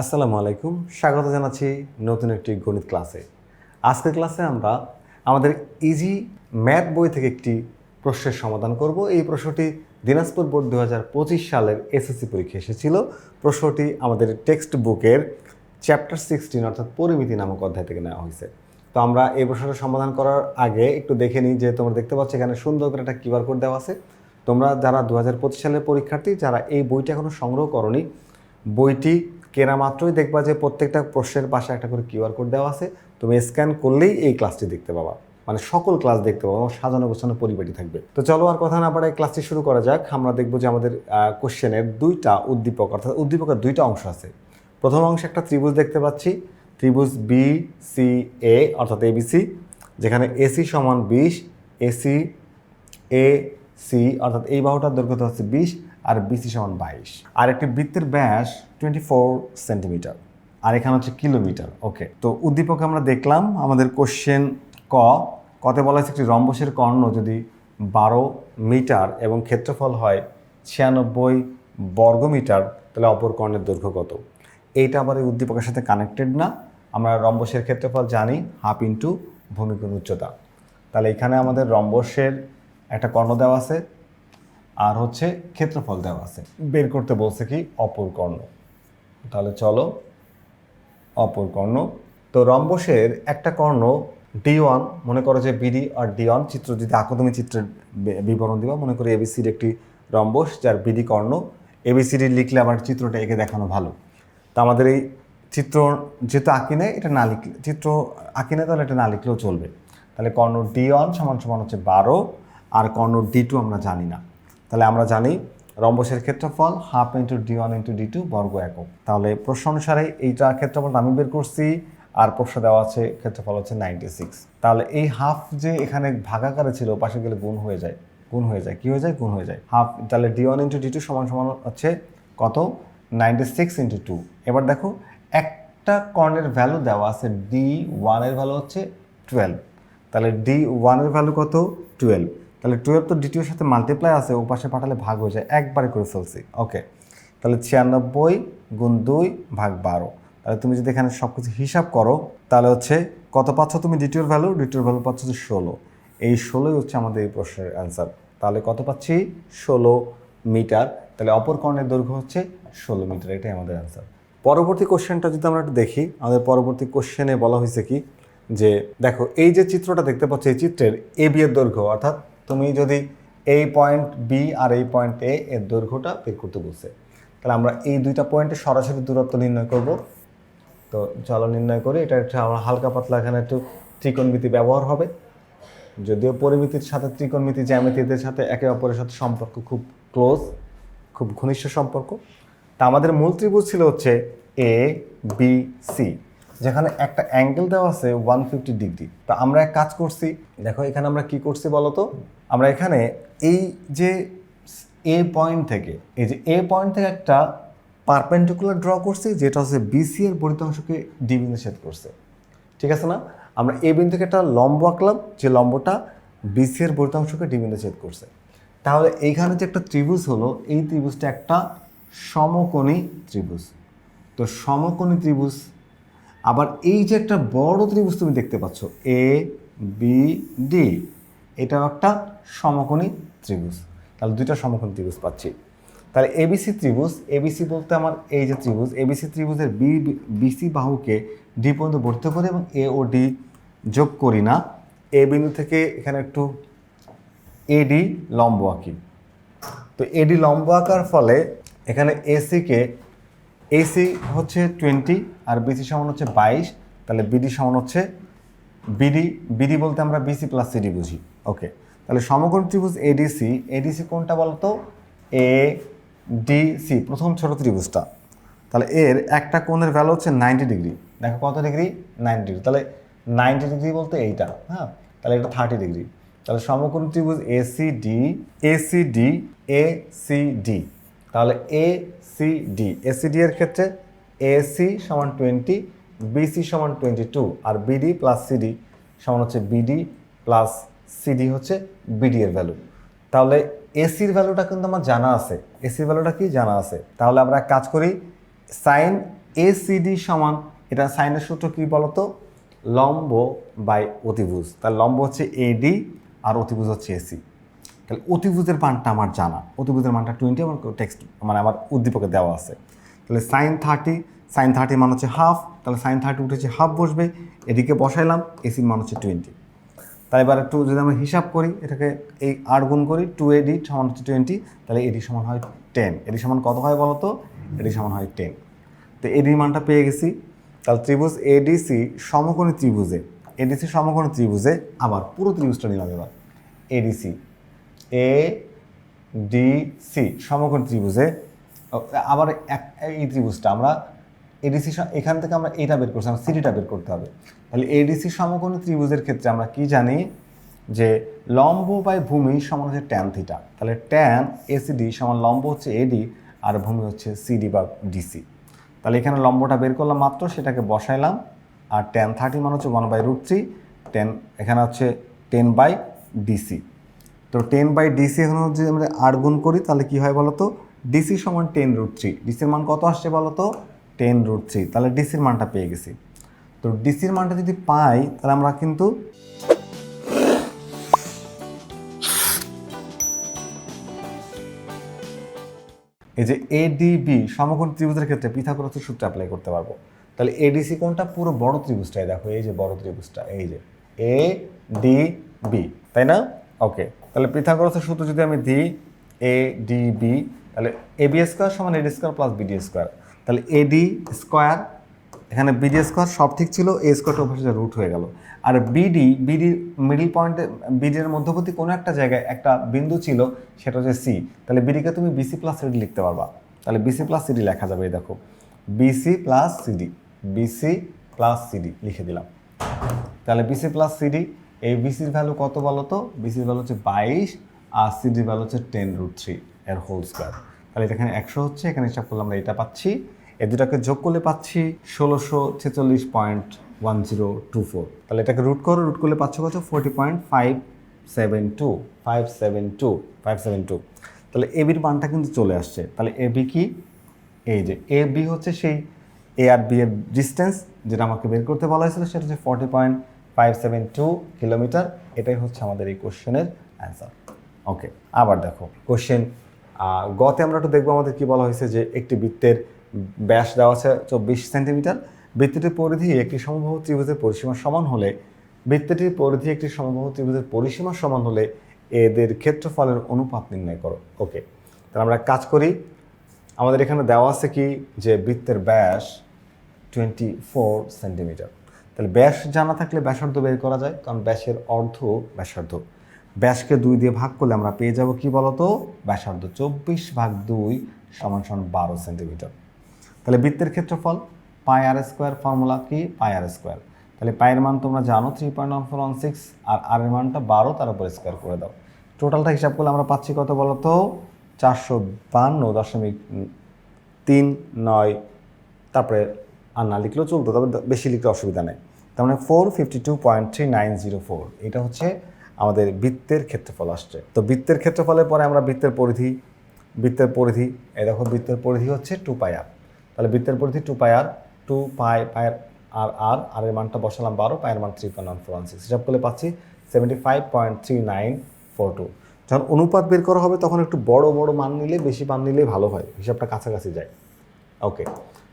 আসসালামু আলাইকুম। স্বাগত জানাচ্ছি নতুন একটি গণিত ক্লাসে। আজকের ক্লাসে আমরা আমাদের ইজি ম্যাথ বই থেকে একটি প্রশ্নের সমাধান করব। এই প্রশ্নটি দিনাজপুর বোর্ড দু হাজার পঁচিশ সালের এসএসসি পরীক্ষা এসেছিল। প্রশ্নটি আমাদের টেক্সট বুকের চ্যাপ্টার সিক্সটিন অর্থাৎ পরিমিতি নামক অধ্যায় থেকে নেওয়া হয়েছে। তো আমরা এই প্রশ্নটা সমাধান করার আগে একটু দেখে নিই যে তোমরা দেখতে পাচ্ছ এখানে সুন্দর করে একটা কিউআর কোড দেওয়া আছে। তোমরা যারা দু হাজার পঁচিশ সালের পরীক্ষার্থী, যারা এই বইটা এখনও সংগ্রহ করনি, বইটি কেনা মাত্রই দেখবা যে প্রত্যেকটা প্রশ্নের পাশে একটা করে কিউআর কোড দেওয়া আছে। তুমি স্ক্যান করলেই এই ক্লাসটি দেখতে পাবা। মানে সকল ক্লাস দেখতে পাবো সাজানো গোছানো পরিপাটি থাকবে। তো চলো আর কথা না পারে ক্লাসটি শুরু করা যাক। আমরা দেখব যে আমাদের কোশ্চেনের দুইটা উদ্দীপক, অর্থাৎ উদ্দীপকের দুইটা অংশ আছে। প্রথম অংশে একটা ত্রিভুজ দেখতে পাচ্ছি। ত্রিভুজ বি সি এ অর্থাৎ এবিসি যেখানে এসি সমান বিশ এসি এ সি অর্থাৎ এই বাহুটার দৈর্ঘ্য হচ্ছে বিশ, আর বিসি সমান বাইশ। আর একটি বৃত্তের ব্যাস টোয়েন্টি ফোর সেন্টিমিটার আর এখানে হচ্ছে কিলোমিটার ওকে তো উদ্দীপকে আমরা দেখলাম আমাদের কোশ্চেন ক, কতে বলা হয়েছে একটি রম্বসের কর্ণ যদি বারো মিটার এবং ক্ষেত্রফল হয় ছিয়ানব্বই বর্গমিটার, তাহলে অপর কর্ণের দৈর্ঘ্য কত? এইটা আবার এই উদ্দীপকের সাথে কানেক্টেড না। আমরা রম্বসের ক্ষেত্রফল জানি হাফ ইন্টু ভূমিকোণ উচ্চতা। তাহলে এখানে আমাদের রম্বসের একটা কর্ণ দেওয়া আছে আর হচ্ছে ক্ষেত্রফল দেওয়া আছে। বের করতে বলছে কি অপর কর্ণ। তাহলে চলো, অপর কর্ণ। তো রম্বসের একটা কর্ণ, ডি ওয়ান, মনে করো যে বিডি আর ডি ওয়ান, চিত্র যদি আঁকো তুমি চিত্রের বিবরণ দিবা, মনে করো এবিসির একটি রম্বস, যার বিডি কর্ণ। এবিসিডি লিখলে আমার চিত্রটা এঁকে দেখানো ভালো। তা আমাদের এই চিত্র যেহেতু আঁকি নেয় এটা না লিখলে, চিত্র আঁকি নেয় তাহলে এটা না লিখলেও চলবে। তাহলে কর্ণ ডি ওয়ান সমান সমান হচ্ছে বারো, আর কর্ণ ডি টু আমরা জানি না। তাহলে আমরা জানি রম্বসের ক্ষেত্রফল half into D one into D two বর্গ একক। তাহলে প্রশ্ন অনুসারে এইটা ক্ষেত্রফলটা আমি বের করছি, আর প্রশ্ন দেওয়া আছে ক্ষেত্রফল হচ্ছে নাইনটি সিক্স তাহলে এই হাফ যে এখানে ভাগাকারে ছিল, পাশে গেলে গুণ হয়ে যায়। গুণ হয়ে যায়। কি হয়ে যায়? গুণ হয়ে যায়। হাফ, তাহলে D one into D two সমান সমান হচ্ছে কত? নাইনটি সিক্স ইন্টু টু এবার দেখো, একটা কর্ণের ভ্যালু দেওয়া আছে ডি ওয়ানের ভ্যালু হচ্ছে টুয়েলভ তাহলে ডি ওয়ানের ভ্যালু কত? টুয়েলভ তাহলে টুয়েলভ তো ডিটিওর সাথে মাল্টিপ্লাই আছে, ও পাশে পাঠালে ভাগ হয়ে যায়, একবারে করে ফেলছি ওকে তাহলে ছিয়ানব্বই গুণ দুই ভাগ বারো। তাহলে তুমি যদি এখানে সব কিছু হিসাব করো, তাহলে হচ্ছে কত পাচ্ছ তুমি ডিটিওর ভ্যালু ডিটিওর ভ্যালু পাচ্ছ হচ্ছে ষোলো। এই ষোলোই হচ্ছে আমাদের এই প্রশ্নের অ্যান্সার তাহলে কত পাচ্ছি? ষোলো মিটার। তাহলে অপর কর্ণের দৈর্ঘ্য হচ্ছে ষোলো মিটার, এটাই আমাদের অ্যান্সার পরবর্তী কোশ্চেনটা যদি আমরা একটু দেখি, আমাদের পরবর্তী কোশ্চেনে বলা হয়েছে কি? যে দেখো, এই যে চিত্রটা দেখতে পাচ্ছ, এই চিত্রের এ বি এর দৈর্ঘ্য, অর্থাৎ তুমি যদি এই পয়েন্ট বি আর এই পয়েন্ট এ এর দৈর্ঘ্যটা বের করতে বলছে, তাহলে আমরা এই দুইটা পয়েন্টে সরাসরি দূরত্ব নির্ণয় করব। তো চলো নির্ণয় করি, এটা একটা আমরা হালকা পাতলা এখানে একটু ত্রিকোণমিতি ব্যবহার হবে। যদিও পরিমিতির সাথে ত্রিকোণমিতি জ্যামিতিদের সাথে একে অপরের সাথে সম্পর্ক খুব ক্লোজ খুব ঘনিষ্ঠ সম্পর্ক। তা আমাদের মূল ত্রিভুজ ছিল হচ্ছে এ বি সি যেখানে একটা অ্যাঙ্গেল দেওয়া আছে ওয়ান ফিফটি ডিগ্রি তো আমরা এক কাজ করছি, দেখো এখানে আমরা কি করছি বলো তো আমরা এখানে এই যে এ পয়েন্ট থেকে, এই যে এ পয়েন্ট থেকে একটা পারপেন্ডিকুলার ড্র করছি, যেটা হচ্ছে বিসি এর বর্ধিত অংশকে বিন্দু করছে। ঠিক আছে না? আমরা এ বিন্দু থেকে একটা লম্ব আঁকলাম, যে লম্বটা বিসি এর বর্ধিত অংশকে বিন্দু করছে। তাহলে এইখানে যে একটা ত্রিভুজ হলো, এই ত্রিভুজটা একটা সমকোণী ত্রিভুজ। তো সমকোণী ত্রিভুজ আবার এই যে একটা বড় ত্রিভুজ তুমি দেখতে পাচ্ছ এ বি ডি এটাও একটা সমকোণী ত্রিভুজ। তাহলে দুইটা সমকোণী ত্রিভুজ পাচ্ছি। তাহলে এবিসি ত্রিভুজ এবিসি বলতে আমার এই যে ত্রিভুজ এবিসি ত্রিভুজের বি বিসি বাহুকে ডি পর্যন্ত বর্ধিত করি এবং এ ও ডি যোগ করি না। এ বিন্দু থেকে এখানে একটু এডি লম্ব আঁকি। তো এডি লম্ব আঁকার ফলে এখানে এসিকে এসি হচ্ছে টোয়েন্টি আর বিসি সমান হচ্ছে বাইশ, তাহলে বিডি সমান হচ্ছে বিডি বিডি বলতে আমরা বিসি প্লাস সিডি বুঝি। ওকে তাহলে সমকোণ ত্রিভুজ এডিসি এডিসি কোনটা বলতো? এ ডিসি প্রথম ছোট ত্রিভুজটা। তাহলে এর একটা কোণের ভ্যালু হচ্ছে নাইনটি ডিগ্রি দেখো কত ডিগ্রি নাইনটি ডিগ্রি তাহলে নাইনটি ডিগ্রি বলতে এইটা হ্যাঁ? তাহলে এটা থার্টি ডিগ্রি তাহলে সমকোণ ত্রিভুজ এসিডি এসিডি এসিডি তাহলে এ সি ডি এসিডি এর ক্ষেত্রে এসি সমান টোয়েন্টি বিসি সমান টোয়েন্টি টু আর বিডি প্লাস সিডি সমান হচ্ছে বিডি প্লাস সিডি হচ্ছে বিডি এর ভ্যালু তাহলে এসির ভ্যালুটা কিন্তু আমার জানা আছে। এসির ভ্যালুটা কি জানা আছে? তাহলে আমরা কাজ করি সাইন এসিডি সমান, এটা সাইনের সূত্র কি বলতো? লম্ব বাই অতিভুজ। তার লম্ব হচ্ছে এডি আর অতিভুজ হচ্ছে এসি তাহলে অতিভুজের মানটা আমার জানা। অতিভুজের মানটা টোয়েন্টি আমার টেক্সট মানে আমার উদ্দীপকে দেওয়া আছে। তাহলে সাইন থার্টি সাইন থার্টি মান হচ্ছে হাফ তাহলে সাইন থার্টি উঠেছে হাফ বসবে, এদিকে বসাইলাম এসির মান হচ্ছে টোয়েন্টি তাই এবার একটু যদি আমরা হিসাব করি, এটাকে এই আট গুণ করি টু এডি সমান হচ্ছে টোয়েন্টি তাহলে এডি সমান হয় টেন এডি সমান কত হয় বলো তো এডি সমান হয় টেন তো এডির মানটা পেয়ে গেছি। তাহলে ত্রিভুজ এডিসি সমকোণী ত্রিভুজে এডিসি সমকোণী ত্রিভুজে আবার পুরো ত্রিভুজটা নিলাম এবার। এডিসি এ ডি সি সমকোণ ত্রিভুজে। আবার এক, এই ত্রিভুজটা আমরা এডিসি এখান থেকে আমরা এটা বের করছি, আমরা সিডিটা বের করতে হবে। তাহলে এডিসি সমকোণ ত্রিভুজের ক্ষেত্রে আমরা কি জানি? যে লম্ব বাই ভূমি সমান হচ্ছে ট্যান থিটা তাহলে ট্যান এসিডি সমান লম্ব হচ্ছে এডি আর ভূমি হচ্ছে সিডি বা ডিসি তাহলে এখানে লম্বটা বের করলাম মাত্র, সেটাকে বসাইলাম। আর টেন থার্টি মানে হচ্ছে one by root three ten এখানে হচ্ছে টেন বাই ডিসি তো টেন বাই ডিসি এখন যদি আমরা আট গুণ করি, তাহলে কি হয় বলো তো ডিসি সমান টেন রুট থ্রি ডিসির মান কত আসছে বলো তো টেন রুট থ্রি তাহলে ডিসির মানটা পেয়ে গেছি। তো ডিসির মানটা যদি পাই, তাহলে আমরা কিন্তু এই যে এডিবি সমকোণ ত্রিভুজের ক্ষেত্রে পিথাগোরাসের সূত্র অ্যাপ্লাই করতে পারব। তাহলে এডিসি কোনটা পুরো বড় ত্রিভুজটাই। দেখো, এই যে বড় ত্রিভুজটা, এই যে এ ডি বি তাই না? ওকে তাহলে পিথাগোরাসের সূত্র যদি আমি দিই এ ডি বি তাহলে এ বি স্কোয়ার সমান AD square plus BD square তাহলে এডি স্কোয়ার এখানে বিডি স্কোয়ার সব ঠিক ছিল এ স্কোয়ারটা অবশ্যই রুট হয়ে গেল। আর বিডি বিডি মিডিল পয়েন্টে বিডির মধ্যবর্তী কোনো একটা জায়গায় একটা বিন্দু ছিল, সেটা হচ্ছে সি তাহলে বিডিকে তুমি বিসি প্লাস সিডি লিখতে পারবা। তাহলে বিসি প্লাস সিডি লেখা যাবে, এই দেখো। BC plus CD BC plus CD লিখে দিলাম। তাহলে বিসি প্লাস সিডি এই বিসির ভ্যালু কত বলো তো? বিসির ভ্যালু হচ্ছে বাইশ, আর সিডির ভ্যালু হচ্ছে টেন রুট থ্রি এর হোল স্কোয়ার তাহলে এটা এখানে একশো হচ্ছে, এখানে হিসাব করলে আমরা এটা পাচ্ছি। এ দুটাকে যোগ করলে পাচ্ছি ষোলোশো ছেচল্লিশ point one zero two four তাহলে এটাকে রুট করো রুট করলে পাচ্ছ কত? Forty point five seven two five seven two five seven two তাহলে এবির মানটা কিন্তু চলে আসছে। তাহলে এবি কি? এই যে এ বি হচ্ছে সেই এ আর বি এর ডিস্টেন্স যেটা আমাকে বের করতে বলা হয়েছিল, সেটা হচ্ছে forty point five seven two kilometre এটাই হচ্ছে আমাদের এই কোশ্চেনের অ্যান্সার ওকে আবার দেখো কোশ্চেন গতে আমরা একটু দেখব আমাদের কি বলা হয়েছে যে একটি বৃত্তের ব্যাস দেওয়া আছে চব্বিশ সেন্টিমিটার। বৃত্তটির পরিধি একটি সমবাহু ত্রিভুজের পরিসীমা সমান হলে, বৃত্তটির পরিধি একটি সমবাহু ত্রিভুজের পরিসীমা সমান হলে এদের ক্ষেত্রফলের অনুপাত নির্ণয় করো। ওকে তাহলে আমরা কাজ করি, আমাদের এখানে দেওয়া আছে কি যে বৃত্তের ব্যাস টোয়েন্টি ফোর সেন্টিমিটার তাহলে ব্যাস জানা থাকলে ব্যাসার্ধ বের করা যায়, কারণ ব্যাসের অর্ধ ব্যাসার্ধ। ব্যাসকে দুই দিয়ে ভাগ করলে আমরা পেয়ে যাব কি বলতো? ব্যাসার্ধ চব্বিশ ভাগ দুই সমান সমান বারো সেন্টিমিটার। তাহলে বৃত্তের ক্ষেত্রফল, পাই আর স্কোয়ার ফর্মুলা কি? Pi r square. তাহলে পায়ের মান তোমরা জানো three point one four one six আর আর এর মানটা বারো, তার উপর স্কোয়ার করে দাও। টোটালটা হিসাব করলে আমরা পাচ্ছি কত বলো তো চারশো বান্ন দশমিক তিন নয়। তারপরে আর না লিখলেও চলতো, তবে বেশি লিখতে অসুবিধা নেই। তার মানে four fifty two point three nine zero four এটা হচ্ছে আমাদের বৃত্তের ক্ষেত্রফল আসছে। তো বৃত্তের ক্ষেত্রফলের পরে আমরা বৃত্তের পরিধি বৃত্তের পরিধি, এই দেখো বৃত্তের পরিধি হচ্ছে টু পাই আর তাহলে বৃত্তের পরিধি টু পাই আর টু পাই পায়ের আর আর আর এর মানটা বসালাম বারো পায়ের মান three point one four one six হিসাব করলে পাচ্ছি seventy five point three nine four two যখন অনুপাত বের করা হবে তখন একটু বড় বড় মান নিলে, বেশি মান নিলেই ভালো হয়। হিসাবটা কাছাকাছি যায়। ওকে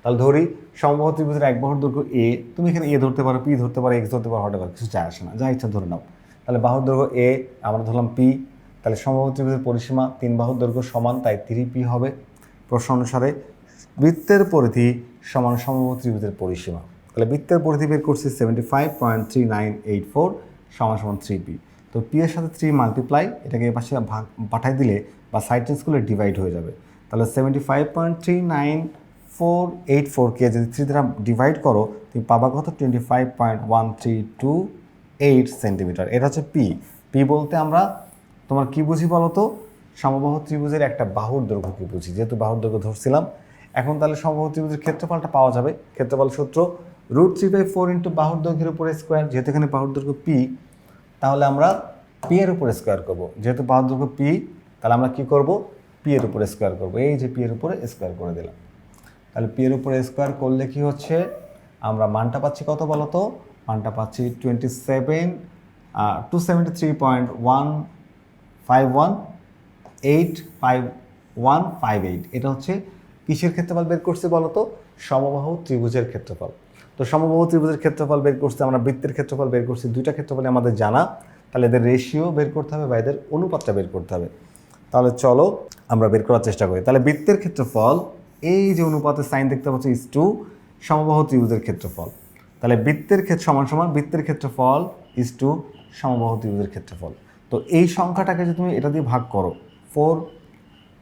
তাহলে ধরি সমবাহু ত্রিভুজের এক বাহুর দৈর্ঘ্য এ তুমি এখানে এ ধরতে পারো পি ধরতে পারো এক্স ধরতে পারো পারো কিছু যায় আসে না। যা ইচ্ছা ধরে নাও। তাহলে বাহুর দৈর্ঘ্য এ আমরা ধরলাম পি তাহলে সমবাহু ত্রিভুজের পরিসীমা তিন বাহুর দৈর্ঘ্য সমান, তাই থ্রি পি হবে। প্রশ্ন অনুসারে বৃত্তের পরিধি সমান সমবাহু ত্রিভুজের পরিসীমা। তাহলে বৃত্তের পরিধি বের করছি seventy five point three nine eight four সমান সমান থ্রি পি তো পি এর সাথে থ্রি মাল্টিপ্লাই এটাকে এপাশে ভাগ, পাঠাই দিলে বা সাইড চেঞ্জ করলে ডিভাইড হয়ে যাবে। তাহলে seventy five point three nine four eight ফোরকে যদি থ্রি দ্বারা ডিভাইড করো, তুমি পাবা কত? Twenty five point one three two eight centimetre এটা হচ্ছে পি পি বলতে আমরা, তোমার কি বুঝি বলো তো? সমবাহু ত্রিভুজের একটা বাহুর দৈর্ঘ্য কি বুঝি? যেহেতু বাহুর দৈর্ঘ্য ধরছিলাম। এখন তাহলে সমবাহু ত্রিভুজের ক্ষেত্রফলটা পাওয়া যাবে। ক্ষেত্রফল সূত্র root three by four into বাহুর দৈর্ঘ্যের উপরে স্কোয়ার যেহেতু এখানে বাহুর দৈর্ঘ্য পি তাহলে আমরা পি এর উপরে স্কোয়ার করব। যেহেতু বাহুর দৈর্ঘ্য পি তাহলে আমরা কি করব? পি এর উপরে স্কোয়ার করব। এই যে পি এর উপরে স্কোয়ার করে দিলাম। তাহলে পি এর উপরে স্কোয়ার করলে কি হচ্ছে? আমরা মানটা পাচ্ছি কত বলো তো মানটা পাচ্ছি twenty seven two seventy three point one five one eight five one five eight এটা হচ্ছে কিসের ক্ষেত্রফল বের করছে বলো তো সমবাহু ত্রিভুজের ক্ষেত্রফল। তো সমবাহু ত্রিভুজের ক্ষেত্রফল বের করছে, আমরা বৃত্তের ক্ষেত্রফল বের করছি, দুইটা ক্ষেত্রফলে আমাদের জানা। তাহলে এদের রেশিও বের করতে হবে বা এদের অনুপাতটা বের করতে হবে। তাহলে চলো আমরা বের করার চেষ্টা করি। তাহলে বৃত্তের ক্ষেত্রফল এই যে অনুপাতের সাইন দেখতে পাচ্ছ ইস টু সমবাহু ত্রিভুজের ক্ষেত্রফল। তাহলে বৃত্তের ক্ষেত্র সমান সমান, বৃত্তের ক্ষেত্রফল ইস টু সমবাহু ত্রিভুজের ক্ষেত্রফল। তো এই সংখ্যাটাকে যদি তুমি এটা দিয়ে ভাগ করো four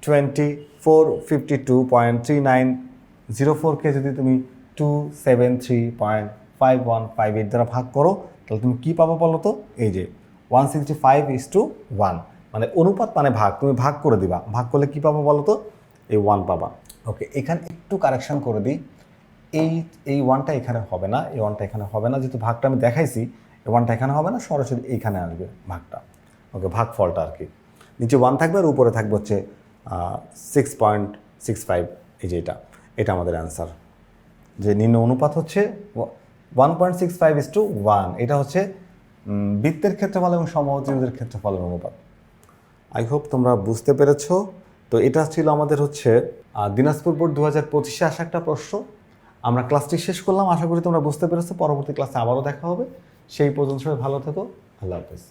twenty four fifty two point three nine zero ফোরকে যদি তুমি two seven three point five one five eight দ্বারা ভাগ করো, তাহলে তুমি কী পাবো বলো তো? এই যে one sixty five is two one মানে অনুপাত মানে ভাগ, তুমি ভাগ করে দিবা। ভাগ করলে কী পাবো বলো তো? এই ওয়ান পাবা। ওকে এখানে একটু কারেকশন করে দিই। এই এই ওয়ানটা এখানে হবে না, এই ওয়ানটা এখানে হবে না। যেহেতু ভাগটা আমি দেখাইছি, এই ওয়ানটা এখানে হবে না, সরাসরি এইখানে আসবে ভাগটা। ওকে ভাগ ফলটা আর কি। নিচে ওয়ান থাকবে আর উপরে থাকবে হচ্ছে সিক্স পয়েন্ট সিক্স ফাইভ এই যে এটা। এটা আমাদের অ্যান্সার যে নিম্ন অনুপাত হচ্ছে one point six five is two one এটা হচ্ছে বৃত্তের ক্ষেত্রফল এবং সমত্রিভুজের ক্ষেত্রফলের অনুপাত। আই হোপ তোমরা বুঝতে পেরেছ। তো এটা ছিল আমাদের হচ্ছে দিনাজপুর বোর্ড দু হাজার পঁচিশে আসা একটা প্রশ্ন। আমরা ক্লাসটি শেষ করলাম, আশা করি তোমরা বুঝতে পেরেছ। পরবর্তী ক্লাসে আবারও দেখা হবে। সেই পর্যন্ত সবাই ভালো থেকো। আল্লাহ হাফেজ।